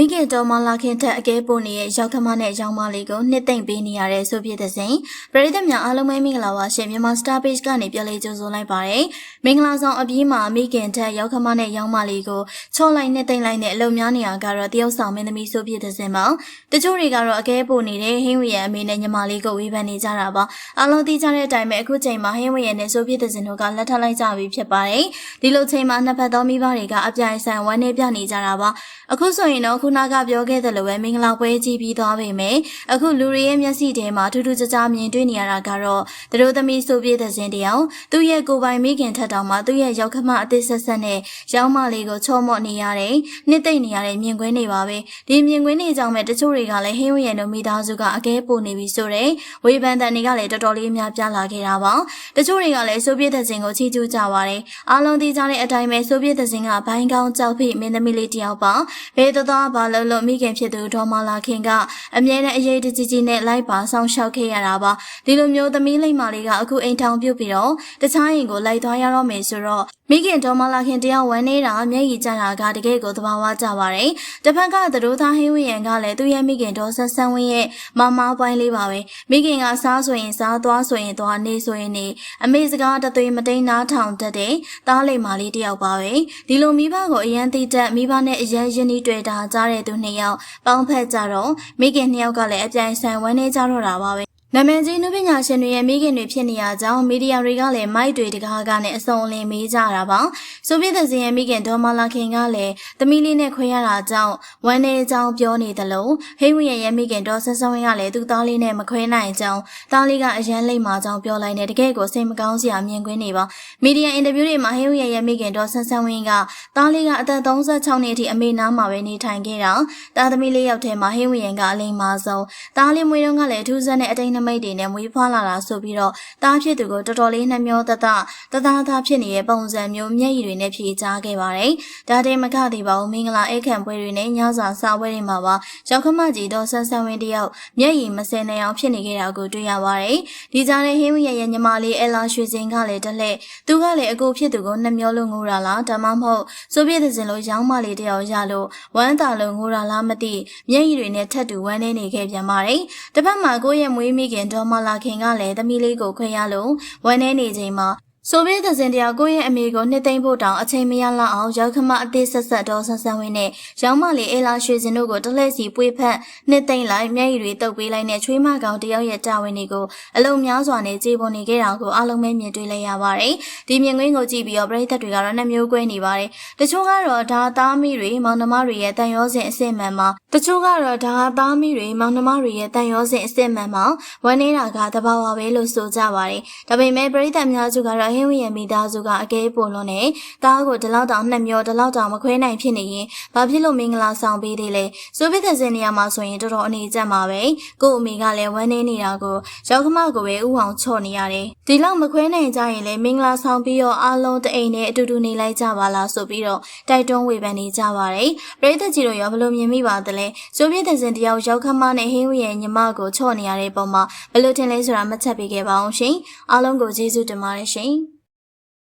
မိခင်တော်မလာခင်ထက်အကဲပို့နေတဲ့ရောက်ခမနဲ့ရောင်မလေးကိုနှစ်သိမ့်ပေးနေရတဲ့ဆိုဖြစ်တဲ့စဉ်ပရိသတ်များအားလုံးပဲမင်္ဂလာပါရှင်မြန်မာ Star Page ကနေပြောလေးကြိုဆိုလိုက်ပါတယ်မင်္ဂလာဆောင်အပြီးမှာမိခင်ထက်ရောက်ခမနဲ့ရောင်မလေးကိုချော့လိုက်နှစ်သိမ့်လိုက်နဲ့အလုံများနေရကတော့တယောက်ဆောင်မင်းသမီးဆိုဖြစ်တဲ့စဉ်မှာတချို့တွေကတော့အကဲပို့နေတဲ့ဟင်းဝရအမေနဲ့ညီမလေးကိုဝေဖန်နေကြတာပါအားလုံးသိကြတဲ့အတိုင်းပဲအခုချိန်မှာဟင်းဝရနဲ့ဆိုဖြစ်တဲ့စဉ်တို့ကလက်ထပ်လိုက်ကြပြီဖြစ်ပါတယ်ဒီလိုချိန်မှာနှစ်ဖက်သောမိဘတွေကအပြိုင်ဆိုင်ဝမ်းနေပြနေကြတာပါအခုဆိုရင်တော့ခုနကပြောခဲ့သလိုပဲမင်္ဂလာပွဲကြီးပြီးသွားပြီမယ်အခုလူတွေရဲ့မျက်စိထဲမှာထူးထူးခြားခြားမြင်တွေ့နေရတာကတော့သူတို့သမီးဆိုပြည့်တဲ့စင်တယောက်သူ့ရဲ့ကိုယ်ပိုင်မိခင်ထက်တောင်မှသူ့ရဲ့ရောက်ခမအသစ်ဆက်ဆက်နဲ့ရောင်းမလေးကိုချော့မော့နေရတယ်နှစ်သိမ့်နေရတဲ့မြင်ကွင်းတွေပါပဲဒီမြင်ကွင်းတွေကြောင့်ပဲတချို့တွေကလည်းဟင်းဝရတို့မိသားစုကအကဲပို့နေပြီဆိုတဲ့ဝေဖန်တန်တွေကလည်းတော်တော်လေးများပြားလာခဲ့တာပါတချို့တွေကလည်းဆိုပြည့်တဲ့စင်ကိုချီးကျူးကြပါတယ်အားလုံးသိကြတဲ့အတိုင်းပဲဆိုပြည့်တဲ့စင်ကဘိုင်းကောင်းကြောက်ဖိမင်းသမီးလေးတယောက်ပါဘယ်တော်တော်ဘာလို့လို့မိခင်ဖြစ်သူဒေါ်မာလာခင်ကအမြဲတမ်းအရေးတကြီးကြီးနဲ့လိုက်ပါဆောင်ရှောက်ခဲ့ရတာပါဒီလိုမျိုးသမီးလိမ့်မာလေးကအခုအိမ်ထောင်ပြုတ်ပြီးတော့တခြားရင်ကိုလိုက်သွားရတော့မယ်ဆိုတော့မိခင်ဒေါ်မာလာခင်တယောက်ဝမ်းနေတာမျက်ရည်ကျတာကတကယ်ကိုသဘာဝကျပါတယ်တစ်ဖက်ကသတို့သားဟင်းဝင်းရန်ကလည်းသူ့ရဲ့မိခင်ဒေါ်ဆက်ဆန်းဝင်းရဲ့မမပိုင်းလေးပါပဲမိခင်ကစားဆိုရင်စားသွားဆိုရင်သွားနေဆိုရင်နေအမေစကားတသွေးမတိန်နားထောင်တတ်တဲ့သားလိမ္မာလေးတယောက်ပါပဲဒီလိုမိဘကိုအရန်သိတတ်မိဘနဲ့အရန်ရင်းနှီးတွေ့တာကြားတဲ့သူနှစ်ယောက်ပေါင်းဖက်ကြတော့မိခင်နှစ်ယောက်ကလည်းအပြိုင်ဆိုင်ဝန်းနေကြတော့တာပါပဲ နာမည်ကြီးနုပညာရှင်တွေရဲ့မိခင်တွေဖြစ်နေရကြောင်းမီဒီယာတွေကလည်းမိုက်တွေတကားကနဲ့အစုံအလင်မေးကြတာပါဆိုဗီယက်ဇင်ရဲ့မိခင်ဒေါ်မာလာခင်ကလည်းသမီးလေးနဲ့ခွဲရတာကြောင့်ဝမ်းနေကြောင်းပြောနေတယ်လို့ဟိဝရရဲ့မိခင်ဒေါ်ဆန်းဆန်းဝင်းကလည်းသူ့သားလေးနဲ့မခွဲနိုင်ကြောင်းသားလေးကအရန်လိမ့်မာကြောင်းပြောလိုက်တဲ့တကယ်ကိုစိတ်မကောင်းစရာမြင်ကွင်းနေပါမီဒီယာအင်တာဗျူးတွေမှာဟိဝရရဲ့မိခင်ဒေါ်ဆန်းဆန်းဝင်းကသားလေးကအသက်36နှစ်အထိအမေနားမှာပဲနေထိုင်ခဲ့တာသားသမီးလေးယောက်ထဲမှာဟိဝရကအလိမ္မာဆုံးသားလေးမွေးတုန်းကလည်းအထူးဆန်းတဲ့အတိတ်နမိတ်တွေနဲ့မွေးဖွားလာတာဆိုပြီးတော့တားဖြစ်သူကိုတော်တော်လေးနှမျောတတတသားသားဖြစ်နေတဲ့ပုံစံမျိုးမျက်ရည်တွေနဲ့ဖြေကြားခဲ့ပါတယ်။ဒါတည်းမကသေးပါဘူးမင်္ဂလာအိတ်ခံပွဲတွေနဲ့ညစာစာပွဲတွေမှာပါရောက်ခမကြီးတော့ဆန်းဆန်းဝင်းတယောက်မျက်ရည်မစင်နိုင်အောင်ဖြစ်နေခဲ့တာကိုတွေ့ရပါတယ်။ဒီကြားထဲဟင်းဝရရဲ့ညီမလေးအလာရွှေစင်ကလည်းတလှည့်သူကလည်းအကိုဖြစ်သူကိုနှမျောလို့ငိုတာလားဒါမှမဟုတ်ဆိုဗီယက်စင်လိုရောင်းမလေးတယောက်ရလို့ဝမ်းသာလို့ငိုတာလားမသိမျက်ရည်တွေနဲ့ထပ်တူဝမ်းနေနေခဲ့ပြန်ပါတယ်။တစ်ဖက်မှာကိုယ့်ရဲ့မွေးမိခင်ဒေါ်မလာခင်ကလည်းသမီးလေးကိုခွင့်ရလို့ဝမ်းနေနေချိန်မှာ ဆိုဗီယက်သဇင်တရားကိုယ့်ရဲ့အမေကိုနှစ်သိမ့်ဖို့တောင်အချိန်မရလောက်အောင်ရောက်ခမအသေးဆက်ဆက်တော့ဆန်းဆန်းဝင်းနဲ့ရောင်းမလေးအေလာရွှေစင်တို့ကိုတလှည့်စီပွေးဖက်နှစ်သိမ့်လိုက်မျက်ရည်တွေတုပ်ပေးလိုက်နဲ့ချွေးမကောင်တယောက်ရဲ့တာဝန်တွေကိုအလုံးများစွာနဲ့ကြေပွန်နေခဲ့တာကိုအလုံးမဲမြင်တွေ့လိုက်ရပါတယ်။ဒီမြင်ကွင်းကိုကြည့်ပြီးတော့ပြည်သက်တွေကတော့နှစ်မျိုးကွဲနေပါတယ်။တချို့ကတော့ဒါသားမိတွေမောင်နှမတွေရဲ့တန်ရောစဉ်အစစ်မှန်မှာတချို့ကတော့ဒါသားမိတွေမောင်နှမတွေရဲ့တန်ရောစဉ်အစစ်မှန်မှာဝမ်းနေတာကတဘာဝပဲလို့ဆိုကြပါတယ်။ဒါပေမဲ့ပြည်သက်များစုကတော့ဟင်းဝရမိသားစုကအကဲပုံလုံးနဲ့တားကိုဒီလောက်တောင်နှက်မျောဒီလောက်တောင်မခွဲနိုင်ဖြစ်နေရင်ဘာဖြစ်လို့မင်္ဂလာဆောင်ပေးသေးလဲဆိုဗီယက်စင်နေရာမှာဆိုရင်တော်တော်အနေကျက်မှာပဲကို့အမေကလည်းဝမ်းနေနေတာကိုရောက်ခမကိုပဲဥအောင်ချော့နေရတယ်ဒီလောက်မခွဲနိုင်ကြရင်လည်းမင်္ဂလာဆောင်ပြီးတော့အားလုံးတအိမ်နဲ့အတူတူနေလိုက်ကြပါလားဆိုပြီးတော့တိုက်တွန်းဝေဖန်နေကြပါတယ်ပရိသတ်ကြီးတို့ရောဘလို့မြင်မိပါသလဲဆိုဗီယက်စင်တယောက်ရောက်ခမနဲ့ဟင်းဝရဲ့ညီမကိုချော့နေရတဲ့ပုံမှာဘလို့ထင်လဲဆိုတာမှတ်ချက်ပေးခဲ့ပါအောင်ရှင်အားလုံးကိုကျေးဇူးတင်ပါတယ်ရှင်